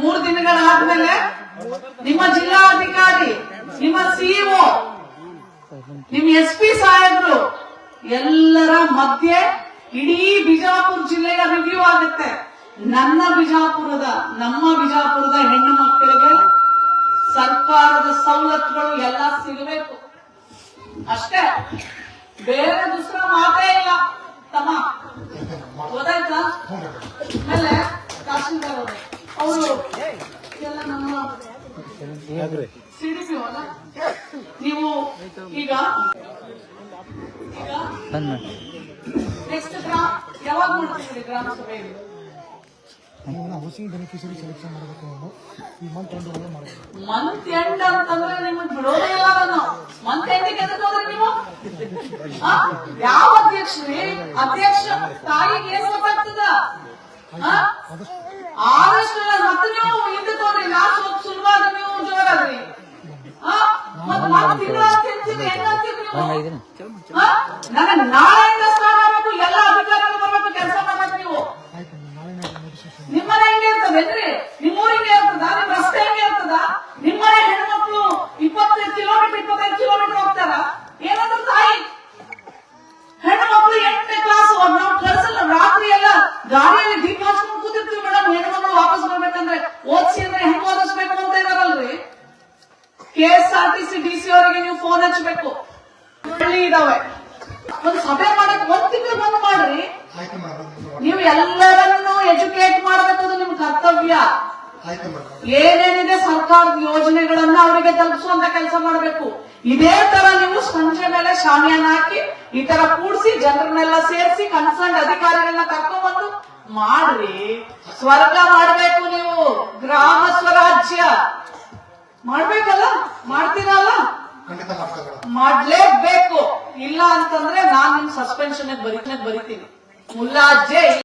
ಮೂರು ದಿನಗಳಾದ್ಮೇಲೆ ನಿಮ್ಮ ಜಿಲ್ಲಾಧಿಕಾರಿ, ನಿಮ್ಮ ಸಿಇಒ ನಿಮ್ ಎಸ್ ಪಿ ಸಾಹೇಬ್ರು ಎಲ್ಲರ ಮಧ್ಯೆ ಇಡೀ ಬಿಜಾಪುರ ಜಿಲ್ಲೆಯ ರಿವ್ಯೂ ಆಗುತ್ತೆ. ನನ್ನ ಬಿಜಾಪುರದ, ನಮ್ಮ ಬಿಜಾಪುರದ ಹೆಣ್ಣು ಮಕ್ಕಳಿಗೆ ಸರ್ಕಾರದ ಸವಲತ್ತುಗಳು ಎಲ್ಲ ಸಿಗಬೇಕು. ಅಷ್ಟೇ, ಬೇರೆ ದುಸ್ರ ಮಾತೇ ಇಲ್ಲ. ತಮ್ಮ, ಗೊತ್ತಾಯ್ತಾ? ಆಮೇಲೆ ತಹಶೀಲ್ದಾರ್ ಅವರು ಎಲ್ಲ ನಮ್ಮ ಸಿಡಿಪಿ ಅಲ್ಲ ನೀವು ಈಗ ನೆಕ್ಸ್ಟ್ ಗ್ರಾಮ ಯಾವಾಗ ಮಾಡ್ತೀವಿ ಗ್ರಾಮ ಸಭೆಯಲ್ಲಿ ಹೌಸಿಂಗ್ ಬೆನಿಫಿಷರಿ ಸೆಲೆಕ್ಷನ್ ಮಾಡಬೇಕು ನಾವು. ಈ ಮಂತ್ ಎಂಡ್ ಒಳಗೆ ಮಾಡಬೇಕು. ಮಂತ್ ಎಂಡ್ ಅಂತಂದ್ರೆ ನಿಮಗೆ ಬಿಡೋದೇ ಇಲ್ಲ ನಾನು. ಮಂತ್ ಎಂಡಿಗೆ ಎದಕ್ಕೆ ಹೋದ್ರಿ ನೀವು? ಆ? ಯಾವ ಅಧ್ಯಕ್ಷರೇ? ಅಧ್ಯಕ್ಷ ತಾಯಿಗೆ ಏನು ಗೊತ್ತಾಗ್ತದ? ಆ? ಆದಷ್ಟು. ಮತ್ತೆ ನೀವು ಹಿಂದಕ್ಕೆ ಹೋದ್ರಿ ನಾ ಸ್ವಲ್ಪ ಸುಲಭಾಗ ನೀವು ಜೋರಾದ್ರಿ? ನನಗೆ ನಾಳೆಯಿಂದ ಸ್ಟಾರ್ಟ್ ಆಗ್ಬೇಕು ಎಲ್ಲ ಅಧಿಕಾರಿಗಳು ಬರ್ಬೇಕು ಕೆಲಸ ಮಾಡ್ಬೇಕು ನೀವು. ನಿಮ್ಮನೆ ಹಿಂಗೆ ಇರ್ತದ ಅಂದ್ರೆ ಹೆಂಗ್ ಓದಿಸ್ಬೇಕು ಅಂತ ಇದಾರಲ್ರಿ K S R T C D C ಅವರಿಗೆ ನೀವು ಫೋನ್ ಹಚ್ಚಬೇಕು ಹಳ್ಳಿ ಇದಾವೆ. ಒಂದ್ ಸಭೆ ಮಾಡಕ್ ಒಂದ್ ತಿಂಗಳು ಬಂದ್ ಮಾಡ್ರಿ. ನೀವು ಎಲ್ಲರನ್ನು ಎಜುಕೇಟ್ ಮಾಡಬೇಕು ಅದು ನಿಮ್ ಕರ್ತವ್ಯ. ಏನೇನಿದೆ ಸರ್ಕಾರದ ಯೋಜನೆಗಳನ್ನ ಅವರಿಗೆ ತಲುಪಿಸುವಂತ ಕೆಲಸ ಮಾಡಬೇಕು. ಇದೇ ತರ ನೀವು ಸಂಜೆ ಮೇಲೆ ಶಾಮಿಯಾನ ಹಾಕಿ ಈ ತರ ಕೂಡಿಸಿ ಜನರನ್ನೆಲ್ಲ ಸೇರಿಸಿ ಕನ್ಸರ್ನ್ ಅಧಿಕಾರಿಗಳನ್ನ ಕರ್ಕೊಂಡ್ಬಂದು ಮಾಡ್ರಿ. ಸ್ವರ್ಗ ಮಾಡ್ಬೇಕು ಮಾಡ್ಬೇಕಲ್ಲ? ಮಾಡ್ತೀರಲ್ಲ? ಖಂಡಿತ ಮಾಡ್ಲೇಬೇಕು. ಇಲ್ಲ ಅಂತಂದ್ರೆ ನಾನ್ ನಿಮ್ ಸಸ್ಪೆನ್ಷನ್ ಬರೀತೀನಿ. ಬರಿತೀನಿ ಮುಲ್ಲಾಜೆ